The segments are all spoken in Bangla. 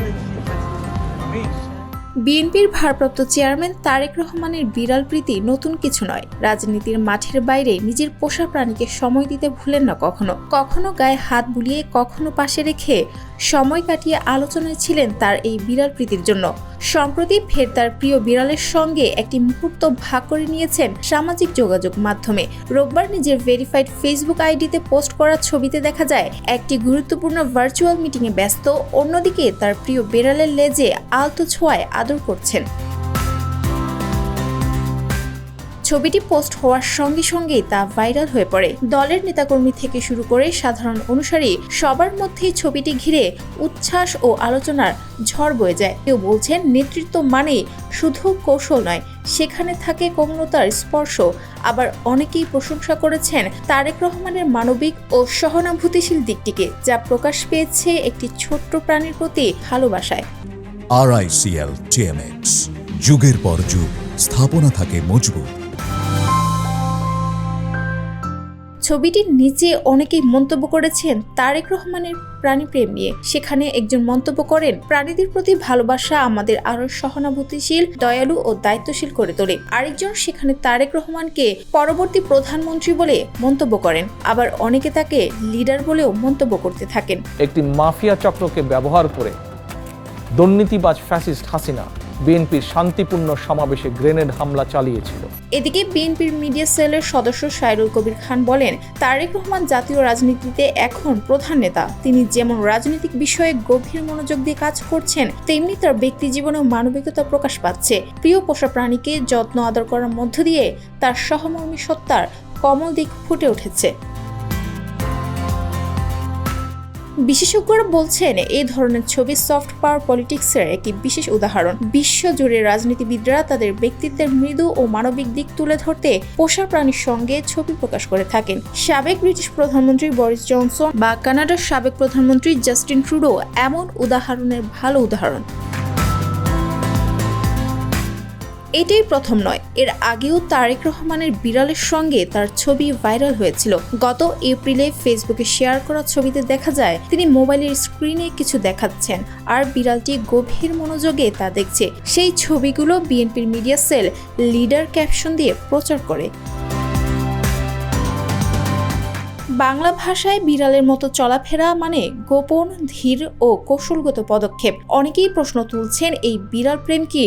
I mean. বিএনপির ভারপ্রাপ্ত চেয়ারম্যান তারেক রহমানের বিড়াল প্রীতি নতুন কিছু নয়। রাজনীতির মাঠের বাইরে নিজের পোষা প্রাণীকে সময় দিতে ভুলেন না কখনো। কখনো গায়ে হাত বুলিয়ে, কখনো পাশে রেখে সময় কাটিয়ে আলোচনায় ছিলেন তার এই বিড়াল প্রীতির জন্য। সম্প্রতি ফের তার প্রিয় বিড়ালের সঙ্গে একটি মুহূর্ত ভাগ করে নিয়েছেন সামাজিক যোগাযোগ মাধ্যমে। রোববার নিজের ভেরিফাইড ফেসবুক আইডিতে পোস্ট করা ছবিতে দেখা যায়, একটি গুরুত্বপূর্ণ ভার্চুয়াল মিটিংয়ে ব্যস্ত, অন্যদিকে তার প্রিয় বিড়ালের লেজে আলতো ছোঁয়ায় আদর করছেন। ছবিটি পোস্ট হওয়ার সঙ্গে সঙ্গেই তা ভাইরাল হয়ে পড়ে। দলের নেতাকর্মী থেকে শুরু করে সাধারণ অনুসারী সবার মধ্যেই ছবিটি ঘিরে উচ্ছ্বাস ও আলোচনার ঝড় বয়ে যায়। কেউ বলছেন নেতৃত্ব মানে শুধু কৌশল নয়, সেখানে থাকে কোমলতার স্পর্শ। আবার অনেকেই প্রশংসা করেছেন তারেক রহমানের মানবিক ও সহানুভূতিশীল দিকটিকে, যা প্রকাশ পেয়েছে একটি ছোট্ট প্রাণীর প্রতি ভালোবাসায়। আরআইসিএল টিএমএক্স যুগের পর যুগ স্থাপনা থাকে মজবুত। ছবিটির নিচে অনেকেই মন্তব্য করেছেন তারেক রহমানের প্রাণীপ্রেম নিয়ে। সেখানে একজন মন্তব্য করেন প্রাণীদের প্রতি ভালোবাসা আমাদের আরও সহানুভূতিশীল দয়ালু ও দায়িত্বশীল করে তোলে। আরেকজন সেখানে তারেক রহমানকে পরবর্তী প্রধানমন্ত্রী বলে মন্তব্য করেন। আবার অনেকে তাকে লিডার বলেও মন্তব্য করতে থাকেন। একটি মাফিয়া চক্রকে ব্যবহার করে দুর্নীতিবাজ ফ্যাসিস্ট হাসিনা বিএনপির শান্তিপূর্ণ সমাবেশে গ্রেনেড হামলা চালিয়েছিল। এদিকে বিএনপির মিডিয়া সেলের সদস্য সাইরুল কবির খান বলেন, তারেক রহমান জাতীয় রাজনীতিতে এখন প্রধান নেতা। তিনি যেমন রাজনৈতিক বিষয়ে গভীর মনোযোগ দিয়ে কাজ করছেন, তেমনি তার ব্যক্তি জীবনেও মানবিকতা প্রকাশ পাচ্ছে। প্রিয় পোষা প্রাণীকে যত্ন আদর করার মধ্য দিয়ে তার সহমর্মী সত্তার কমল দিক ফুটে উঠেছে। বিশেষজ্ঞরা বলছেন, এই ধরনের ছবি সফট পাওয়ার পলিটিক্সের একটি বিশেষ উদাহরণ। বিশ্বজুড়ে রাজনীতিবিদরা তাদের ব্যক্তিত্বের মৃদু ও মানবিক দিক তুলে ধরতে পোষা প্রাণীর সঙ্গে ছবি প্রকাশ করে থাকেন। সাবেক ব্রিটিশ প্রধানমন্ত্রী বরিস জনসন বা কানাডার সাবেক প্রধানমন্ত্রী জাস্টিন ট্রুডো এমন উদাহরণের ভালো উদাহরণ। এটাই প্রথম নয়। এর আগেও তারেক রহমানের বিড়ালের সঙ্গে তার ছবি ভাইরাল হয়েছিল। গত এপ্রিলে ফেসবুকে শেয়ার করা ছবিতে দেখা যায়, তিনি মোবাইলের স্ক্রিনে কিছু দেখাচ্ছেন আর বিড়ালটি গভীর মনোযোগে তা দেখছে। সেই ছবিগুলো বিএনপির মিডিয়া সেল লিডার ক্যাপশন দিয়ে প্রচার করে। বাংলা ভাষায় বিড়ালের মতো চলাফেরা মানে গোপন, ধীর ও কৌশলগত পদক্ষেপ। অনেকেই প্রশ্ন তুলছেন, এই বিড়াল প্রেম কি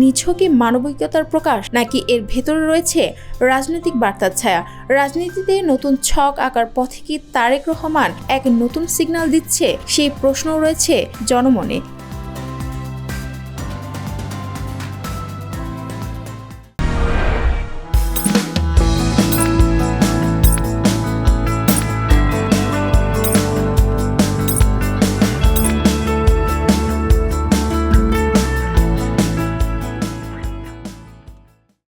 নিছকই মানবিকতার প্রকাশ, নাকি এর ভেতরে রয়েছে রাজনৈতিক বার্তার ছায়া? রাজনীতিতে নতুন ছক আঁকার পথে কি তারেক রহমান এক নতুন সিগন্যাল দিচ্ছে? সেই প্রশ্ন রয়েছে জনমনে।